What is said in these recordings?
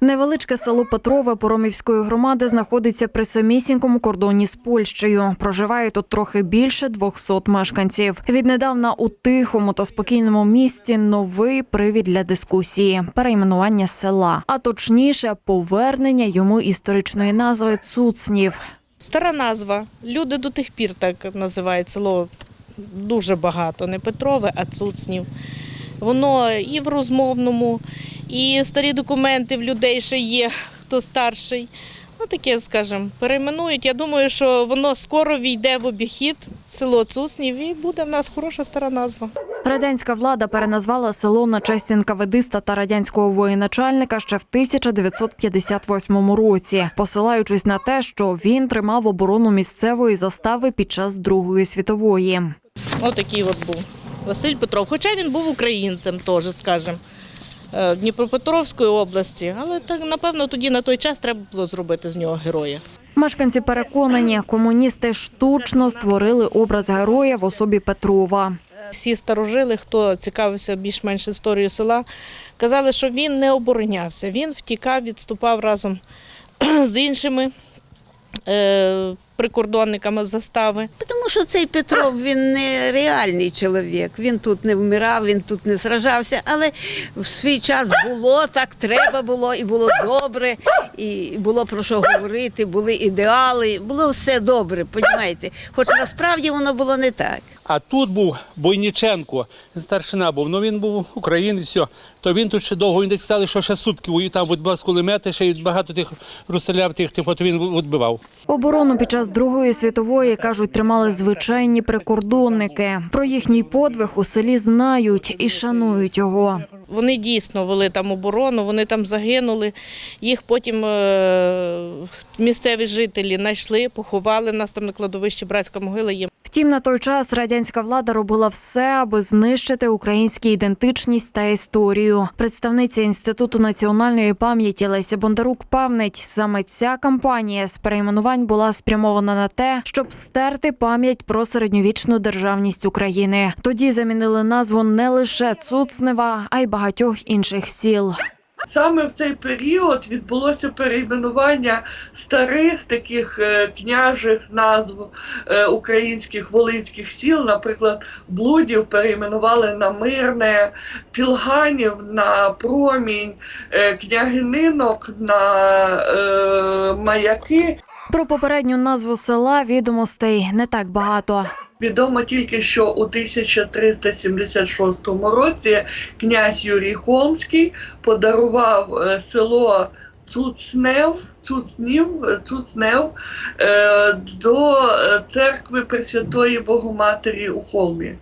Невеличке село Петрове Поромівської громади знаходиться при самісінькому кордоні з Польщею. Проживає тут трохи більше 200 мешканців. Віднедавна у тихому та спокійному місці новий привід для дискусії перейменування села, а точніше, повернення йому історичної назви Цуцнів. Стара назва. Люди до тих пір так називають село дуже багато. Не Петрове, а Цуцнів. Воно і в розмовному, і старі документи в людей ще є, хто старший. Ну, таке, скажімо, перейменують. Я думаю, що воно скоро війде в обіхід, село Цуснів, і буде в нас хороша стара назва. Радянська влада переназвала село на честь інкавидиста та радянського воєначальника ще в 1958 році, посилаючись на те, що він тримав оборону місцевої застави під час Другої світової. Отакий от був Василь Петров. Хоча він був українцем теж, скажімо, Дніпропетровської області, але так, напевно, тоді на той час треба було зробити з нього героя. Мешканці переконані, комуністи штучно створили образ героя в особі Петрова. Всі старожили, хто цікавився більш-менш історією села, казали, що він не оборонявся. Він втікав, відступав разом з іншими е, прикордонниками застави. Тому що цей Петров він не реальний чоловік. Він тут не вмирав, він тут не сражався. Але в свій час було так, треба було, і було добре, і було про що говорити, були ідеали, було все добре, понімаєте? Хоч насправді воно було не так. А тут був Бойніченко, старшина був. Ну він був українець, все. то він тут ще довго. Він десь сказали, що ще сутки воює, там відбивав з кулемети, ще й багато тих русаляв, тих, типу, то він відбивав. Оборону під час Другої світової кажуть, тримали звичайні прикордонники. Про їхній подвиг у селі знають і шанують його. Вони дійсно вели там оборону, вони там загинули. Їх потім е, місцеві жителі знайшли, поховали нас там на кладовищі братська могила є. Втім, на той час радянська влада робила все, аби знищити українську ідентичність та історію. Представниця інституту національної пам'яті Леся Бондарук певнить, саме ця кампанія з перейменувань була спрямована на те, щоб стерти пам'ять про середньовічну державність України. Тоді замінили назву не лише Цуцнева, а й багатьох інших сіл. Саме в цей період відбулося перейменування старих таких е, княжих назв е, українських волинських сіл, наприклад, Блудів перейменували на Мирне, Пілганів на Промінь, е, Княгининок на Маяки. Про попередню назву села відомостей не так багато. Відомо тільки, що у 1376 році князь Юрій Холмський подарував е, село Цуцнев, Цуцнів, е, Цуцнев е, до церкви Пресвятої Богоматері у Холмі.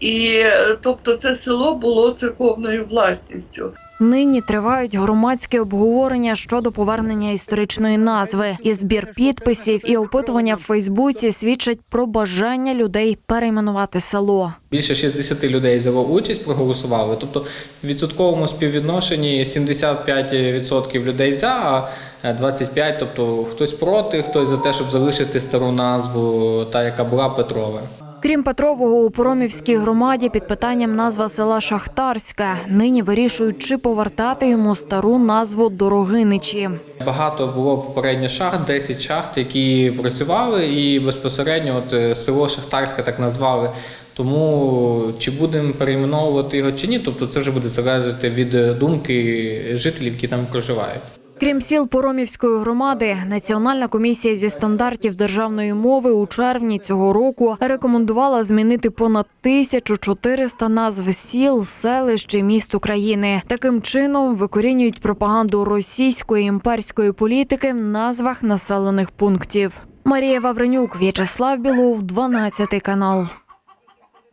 І тобто це село було церковною власністю. Нині тривають громадські обговорення щодо повернення історичної назви. І збір підписів і опитування в Фейсбуці свідчать про бажання людей перейменувати село. Більше 60 людей взяло участь, проголосували. Тобто в відсотковому співвідношенні 75% людей за, а 25%, тобто хтось проти, хтось за те, щоб залишити стару назву, та яка була Петрове. Крім Петрового, у Поромівській громаді під питанням назва села Шахтарська. Нині вирішують, чи повертати йому стару назву Дорогиничі. Багато було попередньо шахт, 10 шахт, які працювали, і безпосередньо от е, село Шахтарське так назвали. Тому чи будемо перейменовувати його чи ні, тобто це вже буде залежати від думки жителів, які там проживають. Крім сіл Поромівської громади, Національна комісія зі стандартів державної мови у червні цього року рекомендувала змінити понад 1400 назв сіл, селищ і міст України. Таким чином викорінюють пропаганду російської імперської політики в назвах населених пунктів. Марія Вавренюк, В'ячеслав Білов, 12 канал.